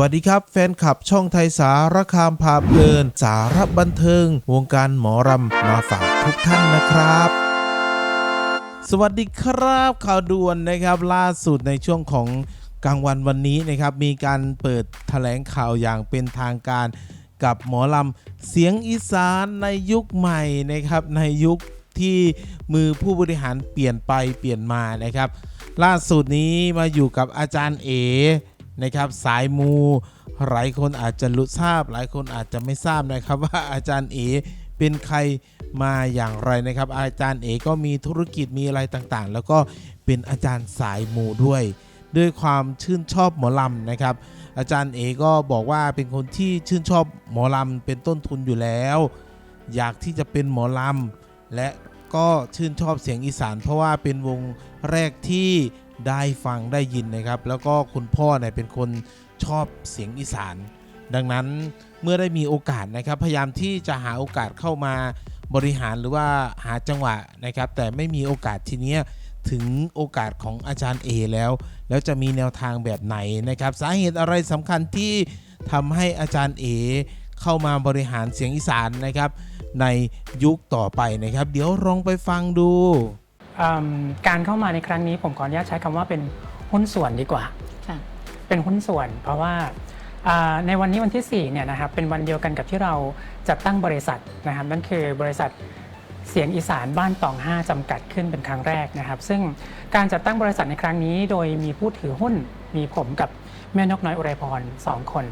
วัสดีครับ แฟนคลับช่องไทยสารคามพาเพลิน สารบันเทิง วงการหมอรำมาฝากทุกท่านนะครับสวัสดีครับข่าวด่วนนะครับล่าสุดในช่วงของกลางวันวันนี้นะครับมีการเปิดแถลงข่าวอย่างเป็นทางการกับหมอลำเสียงอีสานในยุคใหม่นะครับในยุคที่มือผู้บริหารเปลี่ยนไปเปลี่ยนมานะครับ ล่าสุดนี้มาอยู่กับอาจารย์เอ นะครับสายมู หลายคนอาจจะรู้ทราบ หลายคนอาจจะไม่ทราบนะครับว่าอาจารย์เอเป็นใครมาอย่างไรนะครับ อาจารย์เอก็มีธุรกิจมีอะไรต่างๆ แล้วก็เป็นอาจารย์สายมูด้วย ด้วยความชื่นชอบหมอลำนะครับ อาจารย์เอก็บอกว่าเป็นคนที่ชื่นชอบหมอลำเป็นต้นทุนอยู่แล้ว อยากที่จะเป็นหมอลำและก็ชื่นชอบเสียงอีสาน เพราะว่าเป็นวงแรกที่ ได้ฟังได้ยินนะครับ แล้วก็คุณพ่อเนี่ยเป็นคนชอบเสียงอีสาน ดังนั้นเมื่อได้มีโอกาสนะครับ พยายามที่จะหาโอกาสเข้ามาบริหารหรือว่าหาจังหวะนะครับ แต่ไม่มีโอกาสทีเนี้ยถึงโอกาสของอาจารย์เอแล้ว แล้วจะมีแนวทางแบบไหนนะครับ สาเหตุอะไรสำคัญที่ทำให้อาจารย์เอเข้ามาบริหารเสียงอีสานนะครับ ในยุคต่อไปนะครับ เดี๋ยวลองไปฟังดู การเข้ามาในครั้งนี้ผมขออนุญาตใช้คำว่าเป็นหุ้นส่วนดีกว่าค่ะเป็นหุ้นส่วน เพราะว่าอ่าในวันนี้วันที่4เนี่ยนะครับเป็นวันเดียวกันกับที่เราจัดตั้งบริษัทนะครับนั่นคือบริษัทเสียงอีสานบ้านตอง5จำกัดขึ้นเป็นครั้งแรกนะครับ ซึ่งการจัดตั้งบริษัทในครั้งนี้โดยมีผู้ถือหุ้นมีผมกับแม่นกน้อยอุไรพรสองคน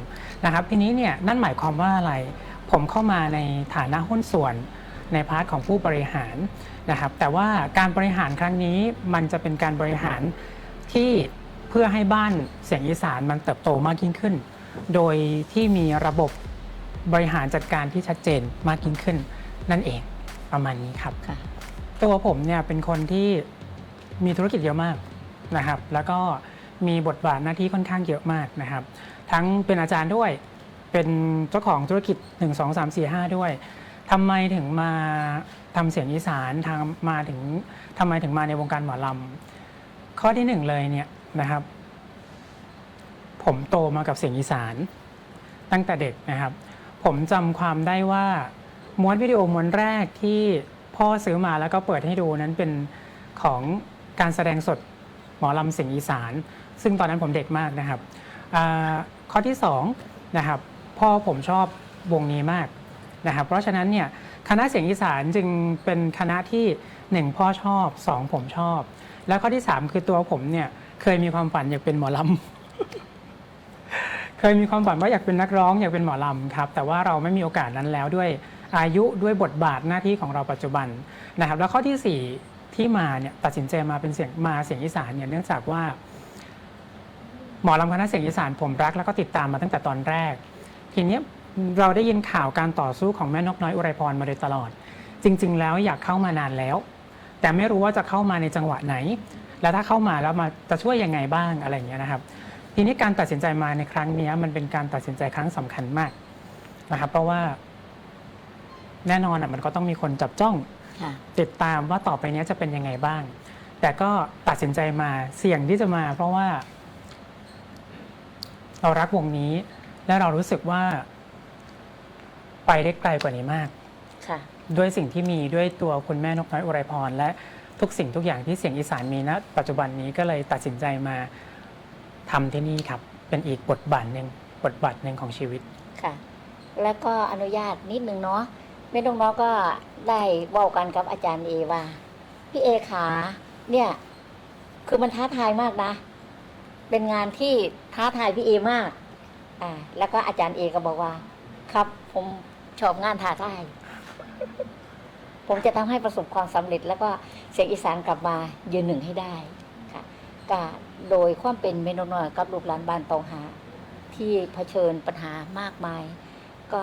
นะครับทีนี้เนี่ยนั่นหมายความว่าอะไรผมเข้ามาในฐานะหุ้นส่วน ในพาร์ทของผู้บริหารนะครับแต่ว่าการบริหารครั้งนี้มันจะเป็นการบริหารที่เพื่อให้บ้านเสียงอีสานมันเติบโตมากยิ่งขึ้น โดยที่มีระบบบริหารจัดการที่ชัดเจนมากยิ่งขึ้น นั่นเองประมาณนี้ครับค่ะตัวผมเนี่ยเป็นคนที่มีธุรกิจเยอะมากนะครับ แล้วก็มีบทบาทหน้าที่ค่อนข้างเยอะมากนะครับ ทั้งเป็นอาจารย์ด้วยเป็นเจ้าของธุรกิจ 1 2 3 4 5 ด้วย ทำไมถึงมาทำเสียงอีสานทางมาถึงทำไมถึงมาในวงการหมอลำข้อที่หนึ่งเลยเนี่ยนะครับ ผมโตมากับเสียงอีสาน ตั้งแต่เด็กนะครับ ผมจำความได้ว่าม้วนวิดีโอม้วนแรกที่พ่อซื้อมาแล้วก็เปิดให้ดูนั้นเป็นของการแสดงสดหมอลำเสียงอีสาน ซึ่งตอนนั้นผมเด็กมากนะครับข้อที่สองนะครับพ่อผมชอบวงนี้มาก นะครับเพราะฉะนั้นเนี่ยคณะเสียงอีสานจึงเป็นคณะที่หนึ่งพ่อชอบสองผมชอบ แล้วข้อที่สามคือตัวผมเนี่ยเคยมีความฝันอยากเป็นหมอลำ เคยมีความฝันว่าอยากเป็นนักร้องอยากเป็นหมอลำครับแต่ว่าเราไม่มีโอกาสนั้นแล้วด้วยอายุด้วยบทบาทหน้าที่ของเราปัจจุบันนะครับ แล้วข้อที่สี่ที่มาเนี่ยตัดสินใจมาเป็นเสียงมาเสียงอีสานเนี่ยเนื่องจากว่าหมอลำคณะเสียงอีสานผมรักแล้วก็ติดตามมาตั้งแต่ตอนแรก ทีนี้ เราได้ยินข่าวการต่อสู้ของแม่นกน้อยอุไรพรมาโดยตลอด จริง ๆ แล้วอยากเข้ามานานแล้ว แต่ไม่รู้ว่าจะเข้ามาในจังหวะไหน แล้วถ้าเข้ามาแล้วมาจะช่วยยังไงบ้างอะไรอย่างเงี้ยนะครับ ทีนี้การตัดสินใจมาในครั้งเนี้ยมันเป็นการตัดสินใจครั้งสำคัญมากนะครับ เพราะว่า แน่นอนอะมันก็ต้องมีคนจับจ้องค่ะติดตามว่าต่อไปเนี้ยจะเป็นยังไงบ้าง แต่ก็ตัดสินใจมาเสี่ยงที่จะมา เพราะว่า เรารักวงนี้ และเรารู้สึกว่า ไปได้ไกลกว่านี้มาก ค่ะ ด้วยสิ่งที่มีด้วยตัวคุณแม่นกน้อยอุไรพร และทุกสิ่งทุกอย่างที่เสียงอีสานมีณปัจจุบันนี้ก็เลยตัดสินใจมาทำที่นี่ครับ เป็นอีกบทบาทหนึ่งบทบาทหนึ่งของชีวิต ค่ะ แล้วก็อนุญาตนิดนึงเนาะแม่น้องๆก็ได้เว่ากันกับอาจารย์เอว่า พี่เอขาเนี่ย คือมันท้าทายมากนะ เป็นงานที่ท้าทายพี่เอมาก อ่า แล้วก็อาจารย์เอก็บอกว่า ครับผม ชอบงานท้าทายผมจะทำให้ประสบความสำเร็จ แล้วก็เสียงอีสานกลับมายืนหนึ่งให้ได้ค่ะก็โดยความเป็นเมนน้อยๆกับลูกหลานบ้านตองหา ที่เผชิญปัญหามากมาย ก็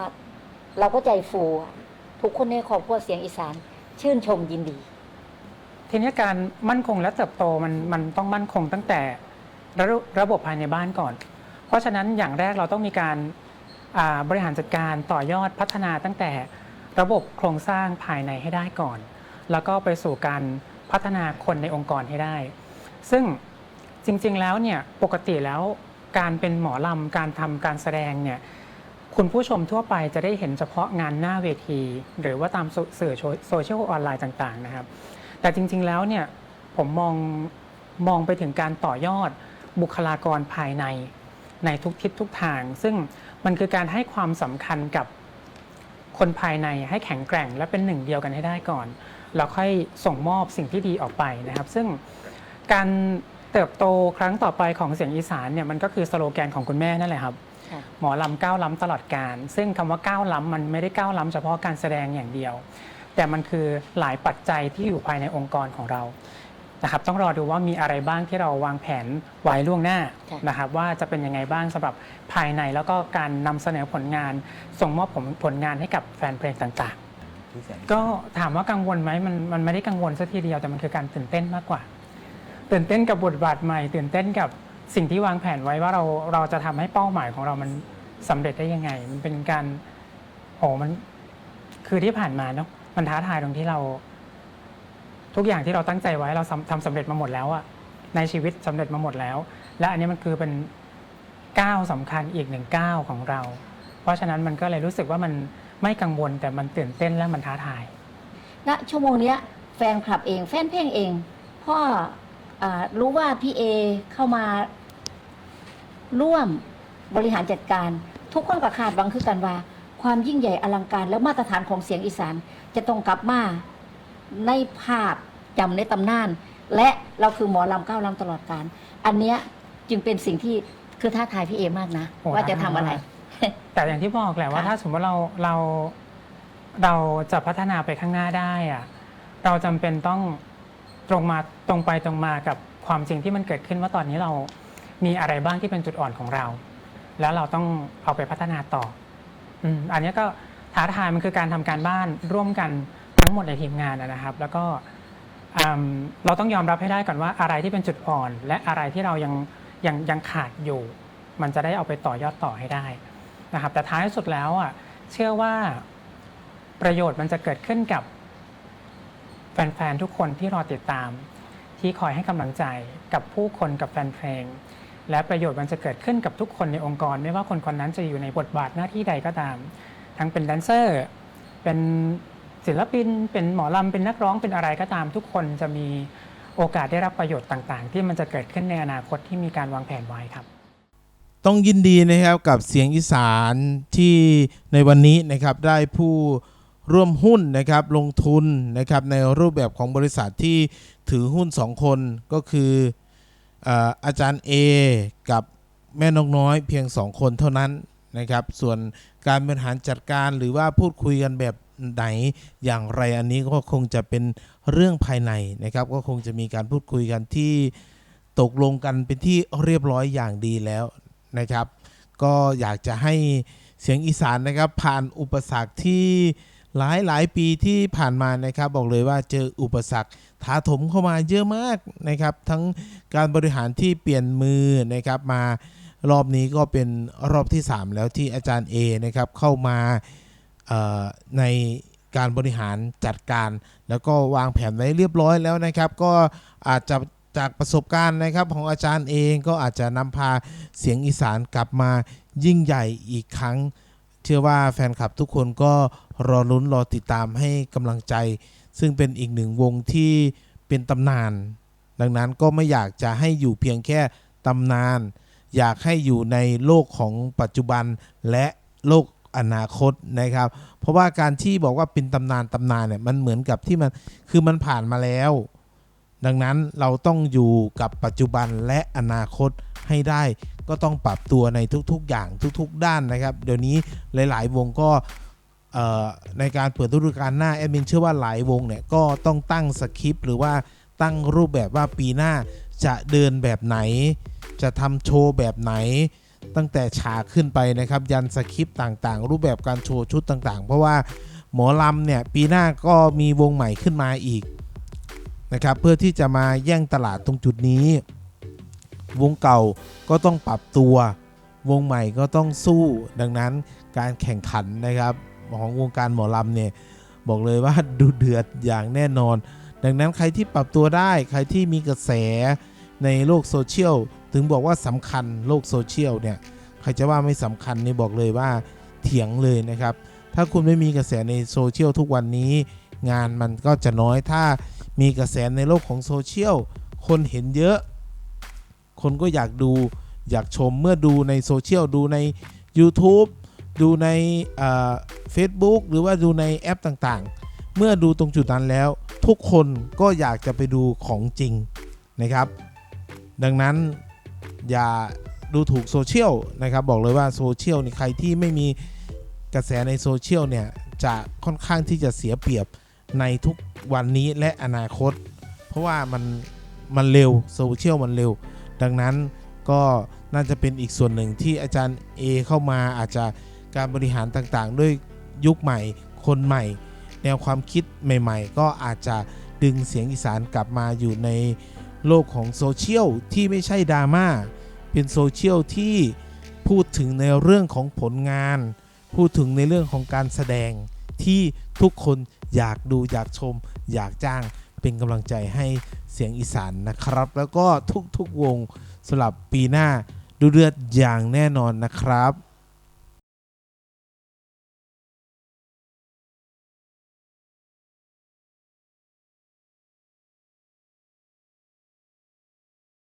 เราก็ใจฟูอะทุกคนในครอบครัวเสียงอีสาน ชื่นชมยินดี ทีนี้การมั่นคงและเติบโตมันมันต้องมั่นคงตั้งแต่ระบบระบบภายในบ้านก่อน เพราะฉะนั้นอย่างแรกเราต้องมีการอ่า บริหารจัดการต่อยอดพัฒนาตั้งแต่ระบบโครงสร้างภายในให้ได้ก่อน แล้วก็ไปสู่การพัฒนาคนในองค์กรให้ได้ ซึ่งจริง ๆ แล้วเนี่ยปกติแล้วการเป็นหมอลำการทำการแสดงเนี่ยคุณผู้ชมทั่วไปจะได้เห็นเฉพาะงานหน้าเวที หรือว่าตามโซสื่อโซเชียลออนไลน์ต่าง ๆ นะครับ แต่จริง ๆ แล้วเนี่ยผมมองมองไปถึงการต่อยอดบุคลากรภายในในทุกทิศทุกทาง ซึ่ง มันคือการให้ความสำคัญกับคนภายในให้แข็งแกร่ง และเป็นหนึ่งเดียวกันให้ได้ก่อน แล้วค่อยส่งมอบสิ่งที่ดีออกไปนะครับ ซึ่งการเติบโตครั้งต่อไปของเสียงอีสานเนี่ยมันก็คือสโลแกนของคุณแม่นั่นแหละครับค่ะหมอลำก้าวล้ำตลอดการ ซึ่งคำว่าก้าวล้ำมันไม่ได้ก้าวล้ำเฉพาะการแสดงอย่างเดียว แต่มันคือหลายปัจจัยที่อยู่ภายในองค์กรของเรา นะครับต้องรอดูว่ามีอะไรบ้างที่เราวางแผนไว้ล่วงหน้าค่ะนะครับว่าจะเป็นยังไงบ้างสำหรับภายในแล้วก็การนำเสนอผลงาน ส่งมอบผลผลงานให้กับแฟนเพลงต่างๆ ก็ถามว่ากังวลไหมมันมันไม่ได้กังวลซะทีเดียวแต่มันคือการตื่นเต้นมากกว่า ตื่นเต้นกับบทบาทใหม่ ตื่นเต้นกับสิ่งที่วางแผนไว้ว่าเราเราจะทำให้เป้าหมายของเรามันสำเร็จได้ยังไง มันเป็นการโอ้มันคือที่ผ่านมาเนาะมันท้าทายตรงที่เรา ทุกอย่างที่เราตั้งใจไว้เราทำทำสำเร็จมาหมดแล้วอะในชีวิตสำเร็จมาหมดแล้ว และอันนี้มันคือเป็นก้าวสำคัญอีกหนึ่งก้าวของเรา เพราะฉะนั้นมันก็เลยรู้สึกว่ามันไม่กังวลแต่มันตื่นเต้นและมันท้าทายณชั่วโมงนี้แฟนคลับเองแฟนเพลงเองพ่ออรู้ว่าพี่เอเข้ามาร่วมบริหารจัดการ ทุกคนก็คาดหวังคือกันว่า ความยิ่งใหญ่อลังการและมาตรฐานของเสียงอีสานจะต้องกลับมา ในภาพจำในตำนาน และเราคือหมอลำก้าวลำตลอดการ อันเนี้ยจึงเป็นสิ่งที่คือท้าทายพี่เอมากนะ โอ้ว่าจะทำอะไร แต่อย่างที่บอกแหละว่าค่ะ ถ้าสมมติเราเราเราจะพัฒนาไปข้างหน้าได้อะเราจำเป็นต้องตรงมาตรงไปตรงมากับความจริงที่มันเกิดขึ้นว่าตอนนี้เรามีอะไรบ้างที่เป็นจุดอ่อนของเรา แล้วเราต้องเอาไปพัฒนาต่ออืมอันนี้ก็ท้าทายมันคือการทำการบ้านร่วมกัน ทั้งหมดในทีมงานนะครับ แล้วก็เราต้องยอมรับให้ได้ก่อนว่าอะไรที่เป็นจุดอ่อน และอะไรที่เรายังยังยังขาดอยู่ มันจะได้เอาไปต่อยอดต่อให้ได้นะครับ แต่ท้ายสุดแล้วอะเชื่อว่าประโยชน์มันจะเกิดขึ้นกับแฟนๆทุกคนที่รอติดตาม ที่คอยให้กำลังใจกับผู้คนกับแฟนเพลง และประโยชน์มันจะเกิดขึ้นกับทุกคนในองค์กร ไม่ว่าคนคนนั้นจะอยู่ในบทบาทหน้าที่ใดก็ตาม ทั้งเป็นแดนเซอร์ เป็น ศิลปินเป็นหมอลำเป็นนักร้องเป็นอะไรก็ตามทุกคนจะมีโอกาสได้รับประโยชน์ต่างๆ ที่มันจะเกิดขึ้นในอนาคตที่มีการวางแผนไว้ครับ ต้องยินดีนะครับกับเสียงอีสานที่ในวันนี้นะครับได้ผู้ร่วมหุ้นนะครับลงทุนนะครับในรูปแบบของบริษัทที่ถือหุ้น 2 คนก็คือเอ่ออาจารย์ A กับแม่นกน้อยเพียง 2 คนเท่านั้นนะครับส่วนการบริหารจัดการหรือว่าพูดคุยกันแบบ ไหนอย่างไรอันนี้ก็คงจะเป็นเรื่องภายในนะครับ ก็คงจะมีการพูดคุยกันที่ตกลงกันเป็นที่เรียบร้อยอย่างดีแล้วนะครับ ก็อยากจะให้เสียงอีสานนะครับ ผ่านอุปสรรคที่หลายหลายปีที่ผ่านมานะครับ บอกเลยว่าเจออุปสรรคถาถมเข้ามาเยอะมากนะครับ ทั้งการบริหารที่เปลี่ยนมือนะครับมารอบนี้ก็เป็นรอบที่ 3 แล้วที่อาจารย์ A นะครับเข้ามา ในการบริหารจัดการ แล้วก็วางแผนไว้เรียบร้อยแล้วนะครับ ก็อาจจะจากประสบการณ์นะครับของอาจารย์เองก็อาจจะนำพาเสียงอีสานกลับมายิ่งใหญ่อีกครั้ง เชื่อว่าแฟนคลับทุกคนก็รอลุ้นรอติดตามให้กำลังใจ ซึ่งเป็นอีกหนึ่งวงที่เป็นตำนาน ดังนั้นก็ไม่อยากจะให้อยู่เพียงแค่ตำนาน อยากให้อยู่ในโลกของปัจจุบันและโลก อนาคตนะครับ เพราะว่าการที่บอกว่าเป็นตำนานตำนานเนี่ยมันเหมือนกับที่มันคือมันผ่านมาแล้ว ดังนั้นเราต้องอยู่กับปัจจุบันและอนาคตให้ได้ก็ต้องปรับตัวในทุกๆ อย่างทุกๆ ด้านนะครับ เดี๋ยวนี้หลาย ๆ วงก็ในการเปิดฤดูกาลหน้าแอดมินเชื่อว่าหลายวงเนี่ยก็ต้องตั้งสคริปต์หรือว่าตั้งรูปแบบว่าปีหน้าจะเดินแบบไหน จะทำโชว์แบบไหน ตั้งแต่ฉากขึ้นไปนะครับยันสคริปต์ต่างๆ รูปแบบการโชว์ชุดต่างๆ เพราะว่าหมอลำเนี่ยปีหน้าก็มีวงใหม่ขึ้นมาอีกนะครับเพื่อที่จะมาแย่งตลาดตรงจุดนี้ วงเก่าก็ต้องปรับตัว วงใหม่ก็ต้องสู้ดังนั้นการแข่งขันนะครับของวงการหมอลำเนี่ยบอกเลยว่าดูเดือดอย่างแน่นอน ดังนั้นใครที่ปรับตัวได้ใครที่มีกระแสในโลกโซเชียล ถึงบอกว่าสำคัญโลกโซเชียลเนี่ยใครจะว่าไม่สำคัญนี่บอกเลยว่าเถียงเลยนะครับ ถ้าคุณไม่มีกระแสในโซเชียลทุกวันนี้ งานมันก็จะน้อยถ้ามีกระแสในโลกของโซเชียลคนเห็นเยอะ คนก็อยากดูอยากชมเมื่อดูในโซเชียลดูใน YouTube ดูในเฟซบุ๊กหรือว่าดูในแอปต่างๆ เมื่อดูตรงจุดนั้นแล้ว ทุกคนก็อยากจะไปดูของจริงนะครับ ดังนั้น อย่าดูถูกโซเชียลนะครับบอกเลยว่าโซเชียลนี่ใครที่ไม่มีกระแสในโซเชียลเนี่ยจะค่อนข้างที่จะเสียเปรียบในทุกวันนี้และอนาคต เพราะว่ามันมันเร็วโซเชียลมันเร็ว ดังนั้นก็น่าจะเป็นอีกส่วนหนึ่งที่อาจารย์ A เข้ามาอาจจะการบริหารต่างๆ ด้วยยุคใหม่คนใหม่ แนวความคิดใหม่ ๆ ก็อาจจะดึงเสียงอีสานกลับมาอยู่ใน โลกของโซเชียลที่ไม่ใช่ดราม่าเป็นโซเชียลที่พูดถึงในเรื่องของผลงาน พูดถึงในเรื่องของการแสดงที่ทุกคนอยากดูอยากชม อยากจ้างเป็นกำลังใจให้เสียงอีสานนะครับ แล้วก็ทุกๆวงสำหรับปีหน้าดูเดือดอย่างแน่นอนนะครับ